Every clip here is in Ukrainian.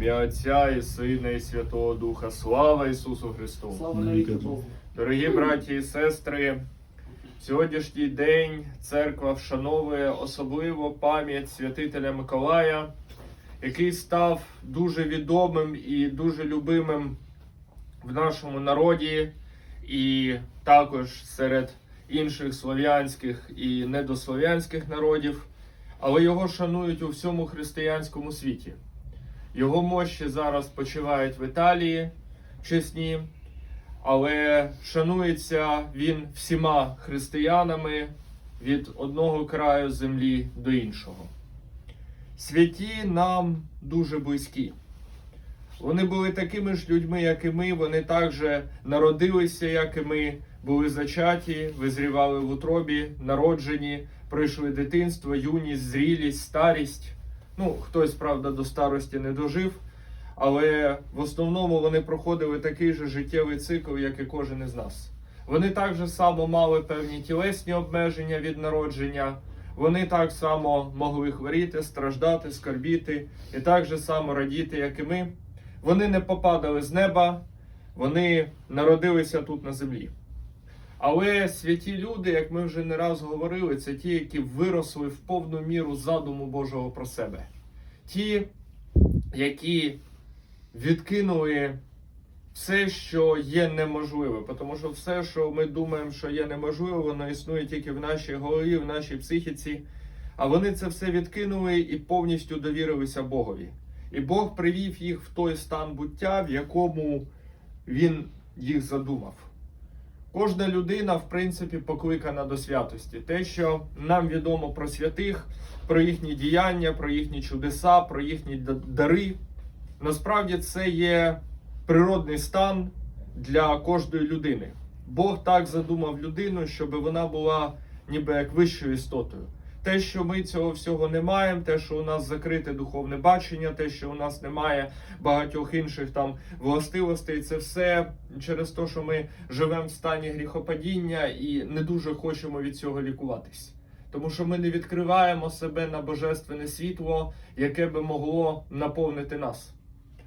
ім'я Отця і Сина, і Святого Духа. Слава Ісусу Христу! Слава навіки Богу. Дорогі браті і сестри, сьогоднішній день церква вшановує особливо пам'ять святителя Миколая, який став дуже відомим і дуже любимим в нашому народі, і також серед інших слов'янських і недослов'янських народів, але його шанують у всьому християнському світі. Його мощі зараз почивають в Італії чесні, але шанується він всіма християнами від одного краю землі до іншого. Святі нам дуже близькі. Вони були такими ж людьми, як і ми. Вони також народилися, як і ми, були зачаті, визрівали в утробі, народжені, пройшли дитинство, юність, зрілість, старість. Ну, хтось, правда, до старості не дожив, але в основному вони проходили такий же життєвий цикл, як і кожен із нас. Вони так же само мали певні тілесні обмеження від народження. Вони так само могли хворіти, страждати, скорбіти і так же само радіти, як і ми. Вони не попадали з неба, вони народилися тут на землі. Але святі люди, як ми вже не раз говорили, це ті, які виросли в повну міру задуму Божого про себе. Ті, які відкинули все, що є неможливе. Тому що все, що ми думаємо, що є неможливе, воно існує тільки в нашій голові, в нашій психіці. А вони це все відкинули і повністю довірилися Богові. І Бог привів їх в той стан буття, в якому Він їх задумав. Кожна людина, в принципі, покликана до святості. Те, що нам відомо про святих, про їхні діяння, про їхні чудеса, про їхні дари, насправді це є природний стан для кожної людини. Бог так задумав людину, щоб вона була ніби як вищою істотою. Те, що ми цього всього не маємо, те, що у нас закрите духовне бачення, те, що у нас немає багатьох інших там властивостей, це все через те, що ми живемо в стані гріхопадіння і не дуже хочемо від цього лікуватись. Тому що ми не відкриваємо себе на божественне світло, яке би могло наповнити нас.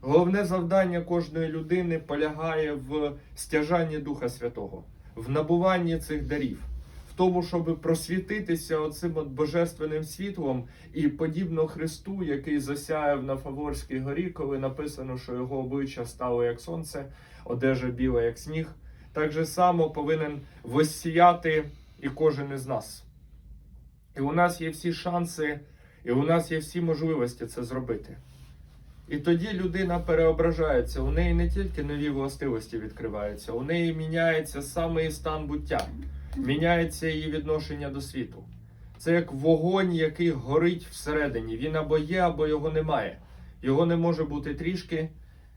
Головне завдання кожної людини полягає в стяжанні Духа Святого, в набуванні цих дарів, тому, щоб просвітитися оцим от божественним світлом і подібно Христу, який засяяв на Фаворській горі, коли написано, що його обличчя стало як сонце, одежа біла, як сніг, так же само повинен воссіяти і кожен із нас. І у нас є всі шанси, і у нас є всі можливості це зробити. І тоді людина переображається. У неї не тільки нові властивості відкриваються, у неї міняється саме стан буття, міняється її відношення до світу. Це як вогонь, який горить всередині. Він або є, або його немає. Його не може бути трішки.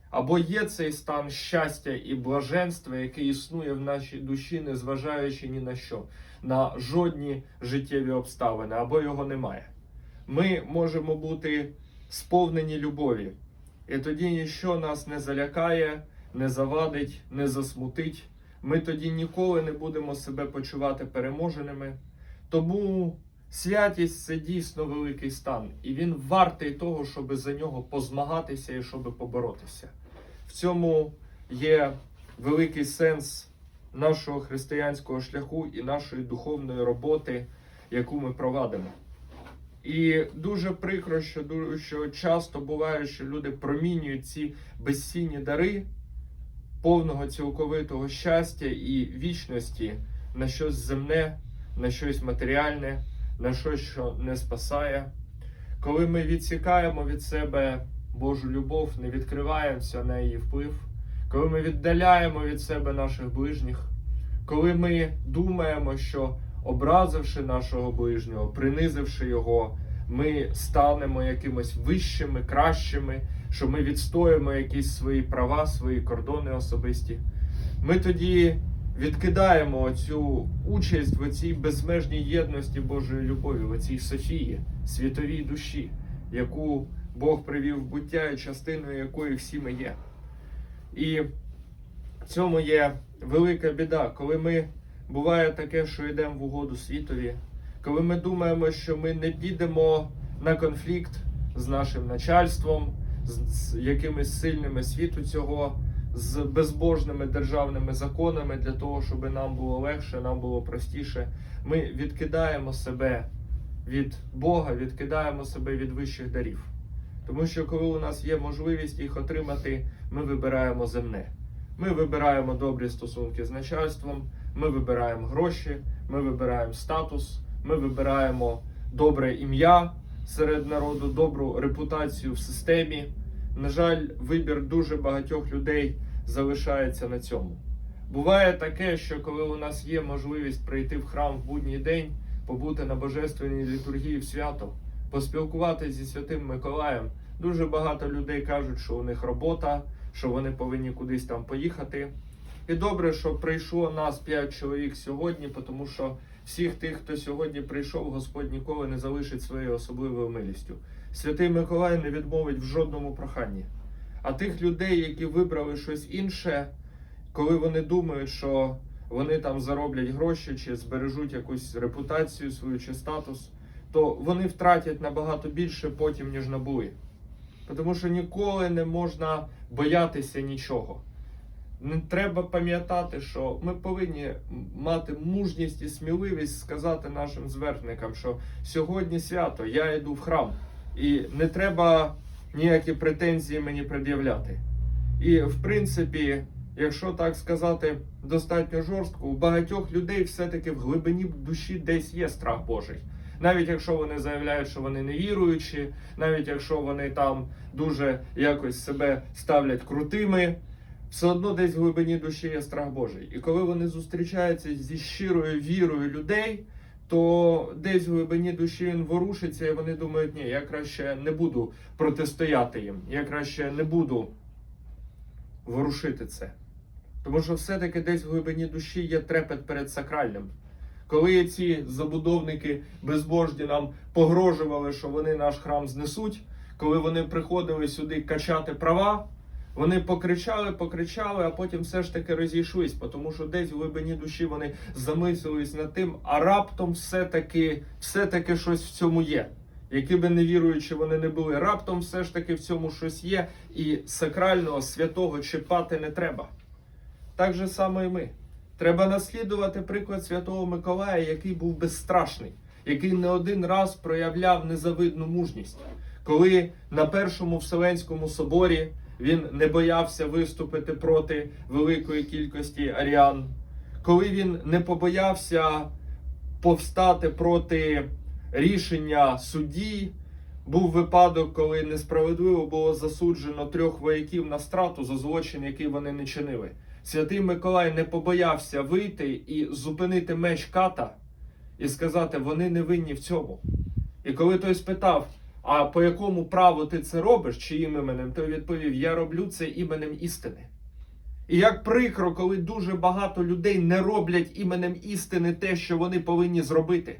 Або є цей стан щастя і блаженства, який існує в нашій душі, незважаючи ні на що, на жодні життєві обставини, або його немає. Ми можемо бути сповнені любові. І тоді ніщо нас не залякає, не завадить, не засмутить. Ми тоді ніколи не будемо себе почувати переможеними. Тому святість це дійсно великий стан, і він вартий того, щоб за нього позмагатися і щоб поборотися. В цьому є великий сенс нашого християнського шляху і нашої духовної роботи, яку ми провадимо. І дуже прикро, що що часто буває, що люди промінюють ці безцінні дари повного цілковитого щастя і вічності на щось земне, на щось матеріальне, на щось, що не спасає. Коли ми відсікаємо від себе Божу любов, не відкриваємося на її вплив, коли ми віддаляємо від себе наших ближніх, коли ми думаємо, що образивши нашого ближнього, принизивши його, ми станемо якимось вищими, кращими, що ми відстоїмо якісь свої права, свої кордони особисті. Ми тоді відкидаємо цю участь в цій безмежній єдності Божої любові, в цій Софії, світовій душі, яку Бог привів в буття і частиною якої всі ми є. І в цьому є велика біда, коли ми буває таке, що йдемо в угоду світові, коли ми думаємо, що ми не підемо на конфлікт з нашим начальством, з, якимись сильними світу цього, з безбожними державними законами для того, щоб нам було легше, нам було простіше. Ми відкидаємо себе від Бога, відкидаємо себе від вищих дарів. Тому що коли у нас є можливість їх отримати, ми вибираємо земне. Ми вибираємо добрі стосунки з начальством, ми вибираємо гроші, ми вибираємо статус, ми вибираємо добре ім'я серед народу, добру репутацію в системі. На жаль, вибір дуже багатьох людей залишається на цьому. Буває таке, що коли у нас є можливість прийти в храм в будній день, побути на божественній літургії в свято, поспілкуватися зі святим Миколаєм, дуже багато людей кажуть, що у них робота, що вони повинні кудись там поїхати. І добре, що прийшло нас п'ять чоловік сьогодні, тому що всіх тих, хто сьогодні прийшов, Господь ніколи не залишить своєю особливою милістю. Святий Миколай не відмовить в жодному проханні. А тих людей, які вибрали щось інше, коли вони думають, що вони там зароблять гроші чи збережуть якусь репутацію свою чи статус, то вони втратять набагато більше потім, ніж набули. Тому що ніколи не можна боятися нічого. Не треба пам'ятати, що ми повинні мати мужність і сміливість сказати нашим зверхникам, що сьогодні свято, я йду в храм, і не треба ніякі претензії мені пред'являти. І в принципі, якщо так сказати достатньо жорстко, у багатьох людей все-таки в глибині душі десь є страх Божий. Навіть якщо вони заявляють, що вони не віруючі, навіть якщо вони там дуже якось себе ставлять крутими, все одно десь в глибині душі є страх Божий. І коли вони зустрічаються зі щирою вірою людей, то десь в глибині душі він ворушиться, і вони думають, ні, я краще не буду протистояти їм, я краще не буду ворушити це. Тому що все-таки десь в глибині душі є трепет перед сакральним. Коли ці забудовники безбожні нам погрожували, що вони наш храм знесуть, коли вони приходили сюди качати права, вони покричали, покричали, а потім все ж таки розійшлись, тому що десь в глибині душі вони замислились над тим, а раптом все-таки все-таки щось в цьому є. Які би не віруючи вони не були, раптом все ж таки в цьому щось є, і сакрального святого чіпати не треба. Так же само і ми. Треба наслідувати приклад Святого Миколая, який був безстрашний, який не один раз проявляв незавидну мужність. Коли на першому Вселенському соборі він не боявся виступити проти великої кількості аріан, коли він не побоявся повстати проти рішення судді, був випадок, коли несправедливо було засуджено трьох вояків на страту за злочин, який вони не чинили. Святий Миколай не побоявся вийти і зупинити меч ката і сказати, вони не винні в цьому. І коли той спитав, а по якому праву ти це робиш, чиїм іменем, той відповів: Я роблю це іменем істини. І як прикро, коли дуже багато людей не роблять іменем істини те, що вони повинні зробити.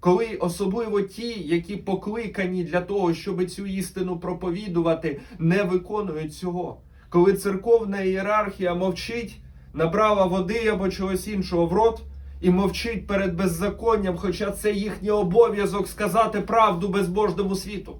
Коли особливо ті, які покликані для того, щоб цю істину проповідувати, не виконують цього. Коли церковна ієрархія мовчить, набрала води або чогось іншого в рот і мовчить перед беззаконням, хоча це їхній обов'язок сказати правду безбожному світу.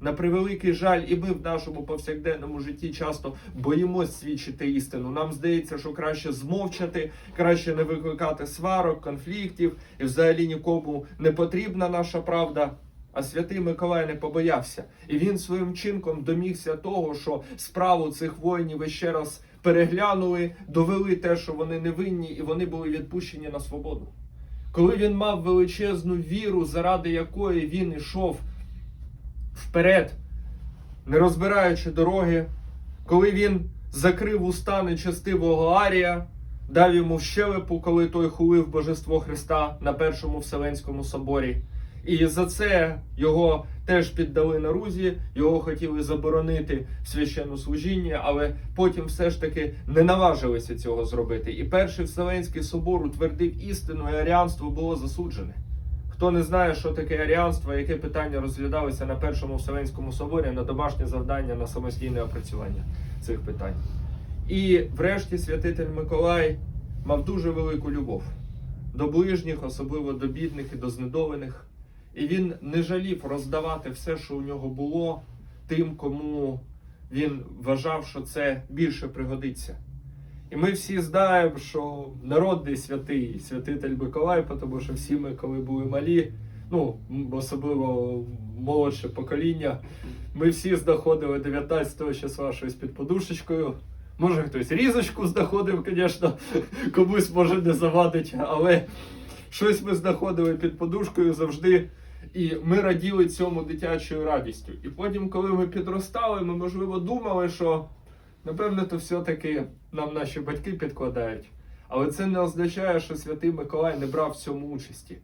На превеликий жаль, і ми в нашому повсякденному житті часто боїмось свідчити істину. Нам здається, що краще змовчати, краще не викликати сварок, конфліктів, і взагалі нікому не потрібна наша правда. А святий Миколай не побоявся, і він своїм чинком домігся того, що справу цих воїнів ще раз переглянули, довели те, що вони не винні, і вони були відпущені на свободу. Коли він мав величезну віру, заради якої він ішов вперед, не розбираючи дороги, коли він закрив уста нечестивого Арія, дав йому щелепу, коли той хулив божество Христа на першому Вселенському соборі. І за це його теж піддали нарузі, його хотіли заборонити в священнослужінні, але потім все ж таки не наважилися цього зробити. І перший Вселенський собор утвердив істину, і аріанство було засуджене. Хто не знає, що таке аріанство, яке питання розглядалося на першому Вселенському соборі на домашнє завдання на самостійне опрацювання цих питань. І врешті святитель Миколай мав дуже велику любов до ближніх, особливо до бідних і до знедолених. І він не жалів роздавати все, що у нього було, тим, кому він вважав, що це більше пригодиться. І ми всі знаємо, що народний святий, святитель Миколай, тому що всі ми, коли були малі, ну, особливо молодше покоління, ми всі знаходили 19 числа щось під подушечкою. Може хтось різочку знаходив, звісно, комусь може не завадить, але щось ми знаходили під подушкою завжди. І ми раділи цьому дитячою радістю. І потім, коли ми підростали, ми, можливо, думали, що напевне, то все-таки нам наші батьки підкладають. Але це не означає, що святий Миколай не брав в цьому участі.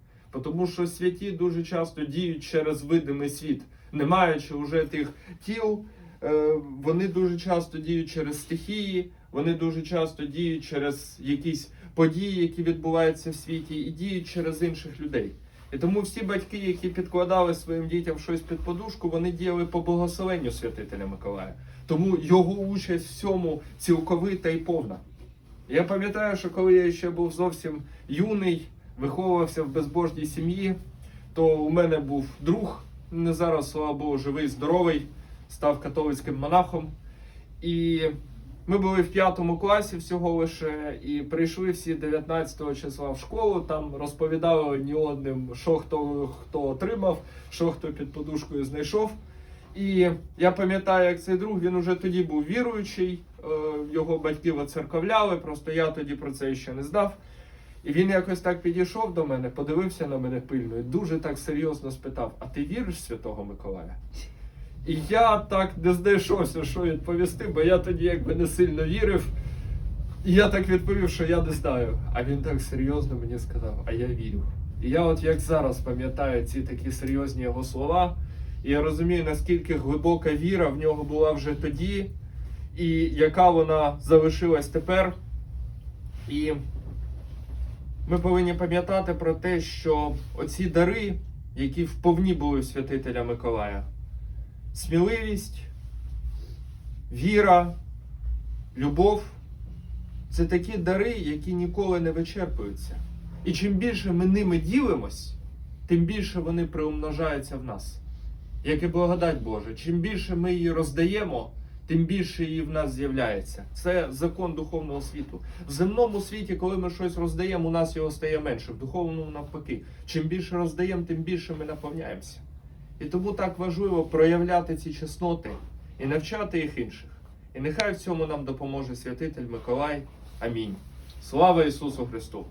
Тому що святі дуже часто діють через видимий світ, не маючи вже тих тіл, е, вони дуже часто діють через стихії, вони дуже часто діють через якісь події, які відбуваються в світі, і діють через інших людей. І тому всі батьки, які підкладали своїм дітям щось під подушку, вони діяли по благословенню святителя Миколая. Тому його участь в цьому цілковита і повна. Я пам'ятаю, що коли я ще був зовсім юний, виховувався в безбожній сім'ї, то у мене був друг, не зараз, слава Богу, живий, здоровий, став католицьким монахом. І ми були в п'ятому класі всього лише, і прийшли всі 19 числа в школу. Там розповідали одні одним, що хто хто отримав, що хто під подушкою знайшов. І я пам'ятаю, як цей друг він уже тоді був віруючий, е, його батьки оцерковляли, просто я тоді про це ще не знав. І він якось так підійшов до мене, подивився на мене пильно і дуже так серйозно спитав: А ти віриш в Святого Миколая? І я так не знайшовся, що відповісти, бо я тоді якби не сильно вірив. І я так відповів, що я не знаю. А він так серйозно мені сказав, а я вірю. І я от як зараз пам'ятаю ці такі серйозні його слова. І я розумію, наскільки глибока віра в нього була вже тоді, і яка вона залишилась тепер. І ми повинні пам'ятати про те, що оці дари, які вповні були святителя Миколая, сміливість, віра, любов це такі дари, які ніколи не вичерпуються. І чим більше ми ними ділимось, тим більше вони приумножаються в нас. Як і благодать Божа. Чим більше ми її роздаємо, тим більше її в нас з'являється. Це закон духовного світу. В земному світі, коли ми щось роздаємо, у нас його стає менше. В духовному навпаки. Чим більше роздаємо, тим більше ми наповняємося. І тому так важливо проявляти ці чесноти і навчати їх інших. І нехай в цьому нам допоможе святитель Миколай. Амінь. Слава Ісусу Христу!